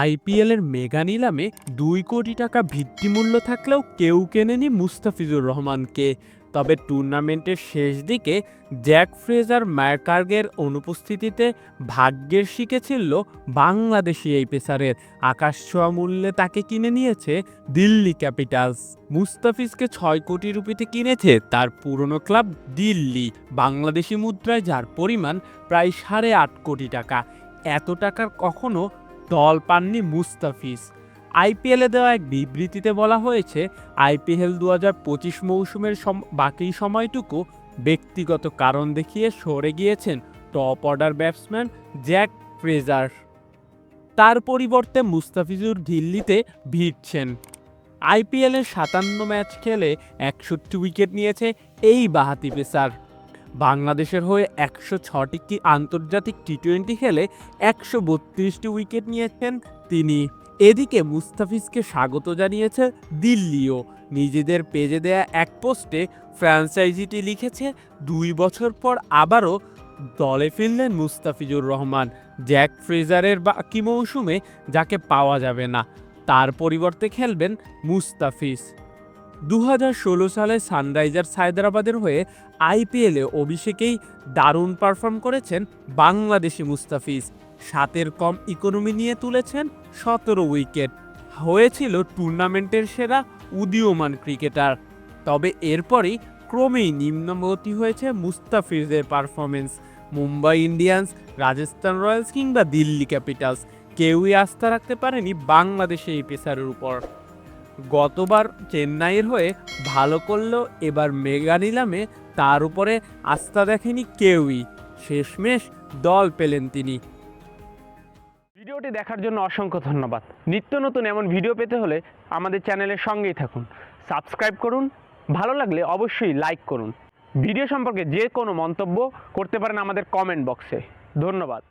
আইপিএলের মেগা নিলামে দুই কোটি টাকা ভিত্তিমূল্য থাকলেও কেউ কেনেনি মুস্তাফিজুর রহমানকে। তবে টুর্নামেন্টের শেষ দিকে জ্যাক ফ্রেজার ম্যাকার্গের অনুপস্থিতিতে ভাগ্যের শিখে ছিল বাংলাদেশি এই পেসারের। আকাশ ছোঁয়া মূল্যে তাকে কিনে নিয়েছে দিল্লি ক্যাপিটালস। মুস্তাফিজকে ছয় কোটি রুপিতে কিনেছে তার পুরনো ক্লাব দিল্লি। বাংলাদেশি মুদ্রায় যার পরিমাণ প্রায় সাড়ে আট কোটি টাকা। এত টাকার কখনো দল পাননি মুস্তাফিজ। আইপিএলে দেওয়া এক বিবৃতিতে বলা হয়েছে, আইপিএল দু হাজার পঁচিশ মৌসুমের সম- বাকি সময়টুকু ব্যক্তিগত কারণ দেখিয়ে সরে গিয়েছেন top order batsman Jack Fraser. তার পরিবর্তে মুস্তাফিজুর দিল্লিতে ভিড়ছেন। আইপিএলের সাতান্ন ম্যাচ খেলে একষট্টি উইকেট নিয়েছে এই বাহাতি পেসার। বাংলাদেশের হয়ে একশো ছটিটি আন্তর্জাতিক টি টোয়েন্টি খেলে একশো বত্রিশটি উইকেট নিয়েছেন তিনি। এদিকে মুস্তাফিজকে স্বাগত জানিয়েছে দিল্লিও। নিজেদের পেজে দেয়া এক পোস্টে ফ্র্যাঞ্চাইজিটি লিখেছে, দুই বছর পর আবারও দলে ফিরলেন মুস্তাফিজুর রহমান। জ্যাক ফ্রেজারের বাকি মৌসুমে যাকে পাওয়া যাবে না, তার পরিবর্তে খেলবেন মুস্তাফিজ। দু হাজার ষোলো সালে সানরাইজার্স হায়দ্রাবাদের হয়ে আইপিএলে অভিষেকেই দারুণ পারফর্ম করেছেন বাংলাদেশি মুস্তাফিজ। সাতের কম ইকোনমি নিয়ে তুলেছেন সতেরো উইকেট। হয়েছিল টুর্নামেন্টের সেরা উদীয়মান ক্রিকেটার। তবে এরপরই ক্রমেই নিম্নগতি হয়েছে মুস্তাফিজের performance. Mumbai Indians, Rajasthan Royals কিংবা দিল্লি ক্যাপিটালস কেউই আস্থা রাখতে পারেনি বাংলাদেশে এই পেসারের উপর। গতবার চেন্নাইয়ের হয়ে ভালো করলেও এবার মেগা নিলামে তার উপরে আস্থা দেখেনি কেউই। শেষমেশ দল পেলেন তিনি। ভিডিওটি দেখার জন্য অসংখ্য ধন্যবাদ। নিত্য নতুন এমন ভিডিও পেতে হলে আমাদের চ্যানেলের সঙ্গেই থাকুন। সাবস্ক্রাইব করুন, ভালো লাগলে অবশ্যই লাইক করুন। ভিডিও সম্পর্কে যে কোনো মন্তব্য করতে পারেন আমাদের কমেন্ট বক্সে। ধন্যবাদ।